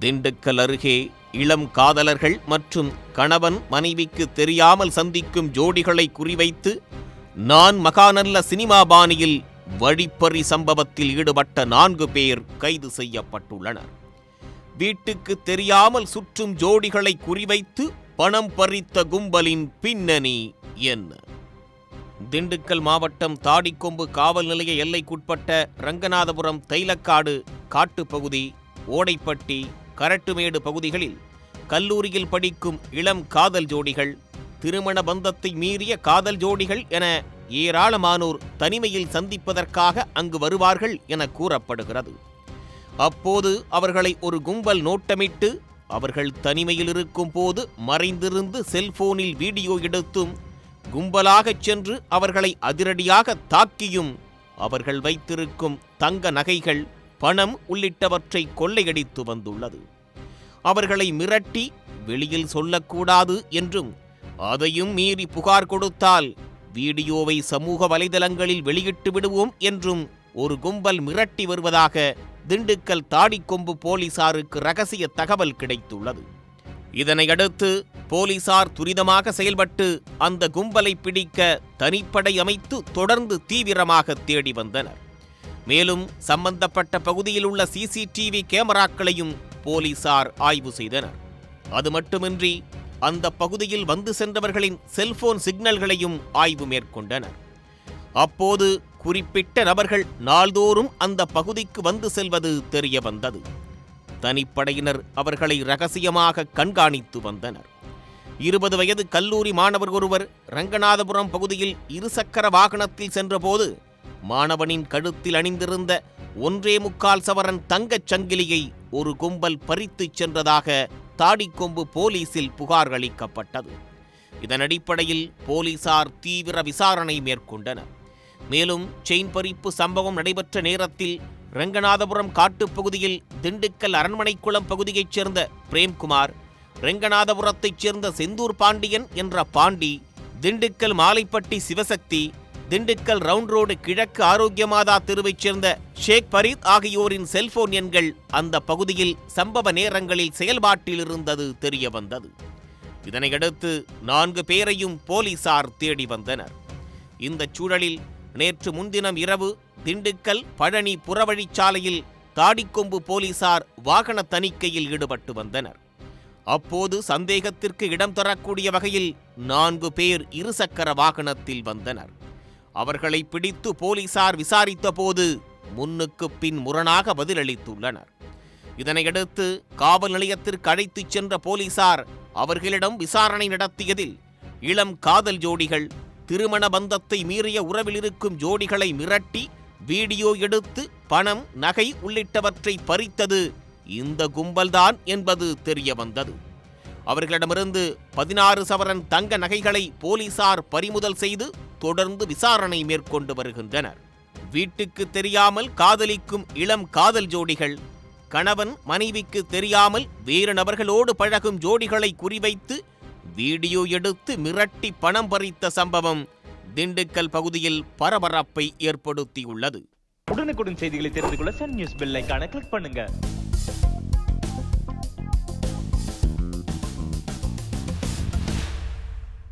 திண்டுக்கல் அருகே இளம் காதலர்கள் மற்றும் கணவன் மனைவிக்கு தெரியாமல் சந்திக்கும் ஜோடிகளை குறிவைத்து நான் மகாநல்ல சினிமா பாணியில் வழிப்பறி சம்பவத்தில் ஈடுபட்ட நான்கு பேர் கைது செய்யப்பட்டுள்ளனர். வீட்டுக்கு தெரியாமல் சுற்றும் ஜோடிகளை குறிவைத்து பணம் பறித்த கும்பலின் பின்னணி என்ன? திண்டுக்கல் மாவட்டம் தாடிக்கொம்பு காவல் நிலைய எல்லைக்குட்பட்ட ரங்கநாதபுரம் தைலக்காடு காட்டுப்பகுதி ஓடைப்பட்டி கரட்டுமேடு பகுதிகளில் கல்லூரியில் படிக்கும் இளம் காதல் ஜோடிகள் திருமண பந்தத்தை மீறிய காதல் ஜோடிகள் என ஏராளமானோர் தனிமையில் சந்திப்பதற்காக அங்கு வருவார்கள் என கூறப்படுகிறது. அப்போது அவர்களை ஒரு கும்பல் நோட்டமிட்டு அவர்கள் தனிமையில் இருக்கும் போது மறைந்திருந்து செல்போனில் வீடியோ எடுத்தும் கும்பலாகச் சென்று அவர்களை அதிரடியாக தாக்கியும் அவர்கள் வைத்திருக்கும் தங்க நகைகள் பணம் உள்ளிட்டவற்றை கொள்ளையடித்து வந்துள்ளது. அவர்களை மிரட்டி வெளியில் சொல்லக்கூடாது என்றும் அதையும் மீறி புகார் கொடுத்தால் வீடியோவை சமூக வலைதளங்களில் வெளியிட்டு விடுவோம் என்றும் ஒரு கும்பல் மிரட்டி வருவதாக திண்டுக்கல் தாடிக்கொம்பு போலீசாருக்கு ரகசிய தகவல் கிடைத்துள்ளது. இதனையடுத்து போலீசார் துரிதமாக செயல்பட்டு அந்த கும்பலை பிடிக்க தனிப்படை அமைத்து தொடர்ந்து தீவிரமாக தேடி வந்தனர். மேலும் சம்பந்தப்பட்ட பகுதியில் உள்ள சிசிடிவி கேமராக்களையும் போலீசார் ஆய்வு செய்தனர். அது மட்டுமின்றி அந்த பகுதியில் வந்து சென்றவர்களின் செல்போன் சிக்னல்களையும் ஆய்வு மேற்கொண்டனர். அப்போது குறிப்பிட்ட நபர்கள் நாள்தோறும் அந்த பகுதிக்கு வந்து செல்வது தெரிய வந்தது தனிப்படையினர் அவர்களை ரகசியமாக கண்காணித்து வந்தனர். இருபது வயது கல்லூரி மாணவர் ஒருவர் ரங்கநாதபுரம் பகுதியில் இருசக்கர வாகனத்தில் சென்றபோது மாணவனின் கழுத்தில் அணிந்திருந்த ஒன்றே முக்கால் சவரன் தங்கச் சங்கிலியை ஒரு கும்பல் பறித்துச் சென்றதாக தாடிக்கொம்பு போலீசில் புகார் அளிக்கப்பட்டது. இதன் அடிப்படையில் போலீசார் தீவிர விசாரணை மேற்கொண்டனர். மேலும் செயின் பறிப்பு சம்பவம் நடைபெற்ற நேரத்தில் ரெங்கநாதபுரம் காட்டுப்பகுதியில் திண்டுக்கல் அரண்மனைக்குளம் பகுதியைச் சேர்ந்த பிரேம்குமார் ரெங்கநாதபுரத்தைச் சேர்ந்த செந்தூர் பாண்டியன் என்ற பாண்டி திண்டுக்கல் மாலைப்பட்டி சிவசக்தி திண்டுக்கல் ரவுண்ட் ரோடு கிழக்கு ஆரோக்கியமாதா தெருவைச் சேர்ந்த ஷேக் பரீத் ஆகியோரின் செல்போன் எண்கள் அந்த பகுதியில் சம்பவ நேரங்களில் செயல்பாட்டில் இருந்தது தெரிய வந்தது இதனையடுத்து நான்கு பேரையும் போலீசார் தேடி வந்தனர். இந்த சூழலில் நேற்று முன்தினம் இரவு திண்டுக்கல் பழனி புறவழிச்சாலையில் தாடிக்கொம்பு போலீசார் வாகன தணிக்கையில் ஈடுபட்டு வந்தனர். அப்போது சந்தேகத்திற்கு இடம் தரக்கூடிய வகையில் நான்கு பேர் இருசக்கர வாகனத்தில் வந்தனர். அவர்களை பிடித்து போலீசார் விசாரித்தபோது முன்னுக்கு பின் முரணாக பதிலளித்துள்ளனர். இதனையடுத்து காவல் நிலையத்திற்கு அழைத்துச் சென்ற போலீசார் அவர்களிடம் விசாரணை நடத்தியதில் இளம் காதல் ஜோடிகள் திருமண பந்தத்தை மீறிய உறவில் இருக்கும் ஜோடிகளை மிரட்டி வீடியோ எடுத்து பணம் நகை உள்ளிட்டவற்றை பறித்தது இந்த கும்பல்தான் என்பது தெரிய வந்தது அவர்களிடமிருந்து பதினாறு சவரன் தங்க நகைகளை போலீசார் பறிமுதல் செய்து தொடர்ந்து விசாரணை மேற்கொண்டு வருகின்றனர். வீட்டுக்கு தெரியாமல் காதலிக்கும் இளம் காதல் ஜோடிகள் கணவன் மனைவிக்கு தெரியாமல் வேறு நபர்களோடு பழகும் ஜோடிகளை குறிவைத்து வீடியோ எடுத்து மிரட்டி பணம் பறித்த சம்பவம் திண்டுக்கல் பகுதியில் பரபரப்பை ஏற்படுத்தியுள்ளது. உடனுக்குடன் செய்திகளை தெரிந்து கொள்ள சன் நியூஸ் பெல்லைக்கான கிளிக் பண்ணுங்க.